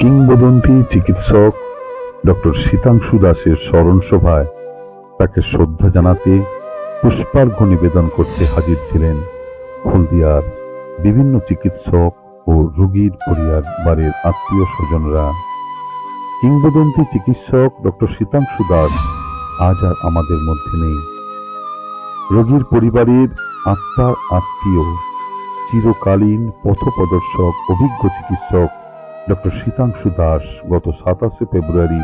কিংবদন্তি চিকিৎসক ডক্টর শীতাংশু দাসের স্মরণ সভায় তাকে শ্রদ্ধা জানাতে পুষ্পার্ঘ্য নিবেদন করতে হাজির ছিলেন হলদিয়ার বিভিন্ন চিকিৎসক ও রোগীর পরিবারের আত্মীয় স্বজনরা। কিংবদন্তি চিকিৎসক ডক্টর শীতাংশু দাস আজ আর আমাদের মধ্যে নেই। রোগীর পরিবারের আত্মার আত্মীয়, চিরকালীন পথপ্রদর্শক, অভিজ্ঞ চিকিৎসক ডক্টর শীতাংশু দাস গত সাতাশে ফেব্রুয়ারি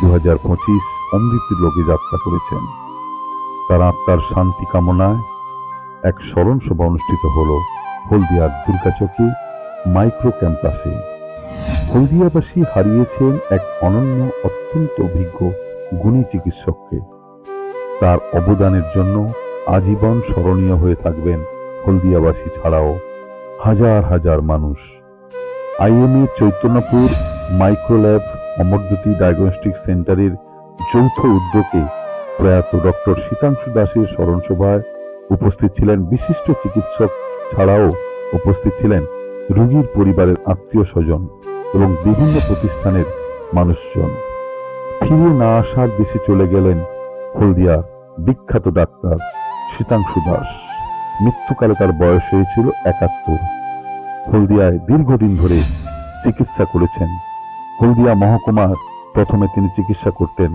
দু হাজার পঁচিশ অমৃত লোকে যাত্রা করেছেন। তার আত্মার শান্তি কামনায় এক স্মরণ সভা অনুষ্ঠিত হল হলদিয়ার দুর্গাচকে মাইক্রো ক্যাম্পাসে হলদিয়াবাসী হারিয়েছেন এক অনন্য, অত্যন্ত অভিজ্ঞ গুণী চিকিৎসককে। তার অবদানের জন্য আজীবন স্মরণীয় হয়ে থাকবেন হলদিয়াবাসী ছাড়াও হাজার হাজার মানুষ। IMA Chaitanyapur microlab Amarjyoti diagnostic সেন্টারের যৌথ উদ্যোগে প্রয়াত ডক্টর শীতাংশু দাসের স্মরণসভায় উপস্থিত ছিলেন বিশিষ্ট চিকিৎসক ছাড়াও উপস্থিত ছিলেন রোগীর পরিবারের আত্মীয় স্বজন এবং বিভিন্ন প্রতিষ্ঠানের মানুষজন। ফিরে না আসার দেশে চলে গেলেন হলদিয়া বিখ্যাত ডাক্তার শীতাংশু দাস। মৃত্যুকালে তার বয়স হয়েছিল একাত্তর। হলদিয়ায় দীর্ঘদিন ধরে চিকিৎসা করেছেন। হলদিয়া মহকুমার প্রথমে তিনি চিকিৎসা করতেন।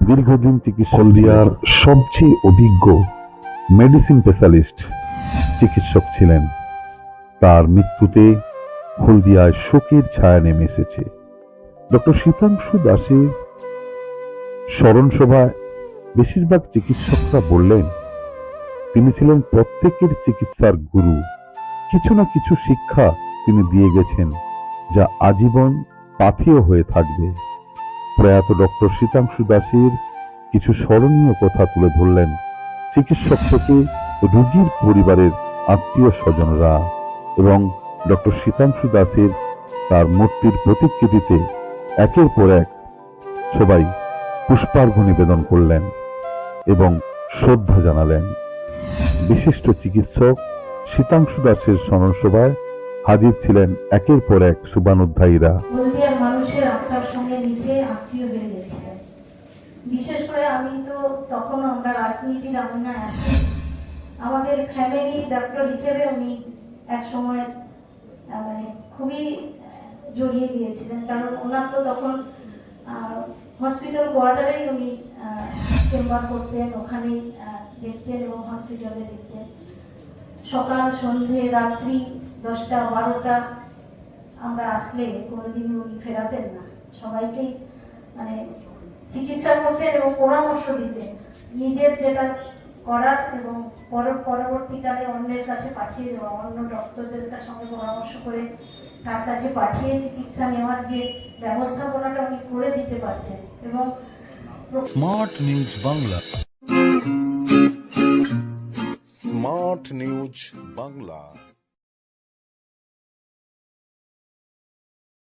দীর্ঘদিন চিকিৎসা হলদিয়ার সবচেয়ে অভিজ্ঞ মেডিসিন স্পেশালিস্ট চিকিৎসক ছিলেন। তার মৃত্যুতে হলদিয়ায় শোকের ছায়া নেমে এসেছে। ডক্টর শীতাংশু দাসের স্মরণসভায় বেশিরভাগ চিকিৎসকরা বললেন তিনি ছিলেন প্রত্যেকের চিকিৎসার গুরু। কিছু না কিছু শিক্ষা তিনি দিয়ে গেছেন, যা আজীবন পাথেয় হয়ে থাকবে। প্রয়াত ডক্টর শীতাংশু দাসের কিছু স্মরণীয় কথা তুলে ধরলেন চিকিৎসক থেকে রোগীর পরিবারের আত্মীয় স্বজনরা এবং ডক্টর শীতাংশু দাসের তার মূর্তির প্রতিকৃতিতে একের পর এক সবাই পুষ্পার্ঘ নিবেদন করলেন এবং শ্রদ্ধা জানালেন। বিশিষ্ট চিকিৎসক শীতাংশু দাসের স্মরণ সভায় হাজির ছিলেন একের পর এক হলদিয়ার মানুষের আত্মার সঙ্গে মিশে আত্মীয় হয়ে গেছিলেন। বিশেষ করে আমি তো তখন আমরা রাজনীতির আমিনায় আছি। আমাদের ফ্যামিলি ডক্টর হিসেবে উনি এক সময় মানে খুবই জড়িয়ে গিয়েছিলেন। কারণ ওনার তো তখন হসপিটাল কোয়ার্টারেই উনি চেম্বার করতেন, ওখানেই দেখতেন এবং হসপিটালে দেখতেন। সকাল, সন্ধে, রাত্রি, দশটা, বারোটা আমরা আসলে কোনোদিনই উনি ফেরাতেন না। সবাইকেই মানে চিকিৎসা করতেন এবং পরামর্শ দিতেন। নিজের যেটা করার এবং পর- পরবর্তীকালে অন্যের কাছে পাঠিয়ে দেওয়া, অন্য ডক্টরদের সঙ্গে পরামর্শ করে তার কাছে পাঠিয়ে চিকিৎসা নেওয়ার যে ব্যবস্থাপনাটা উনি করে দিতে পারতেন এবং smart news Bangla smart news Bangla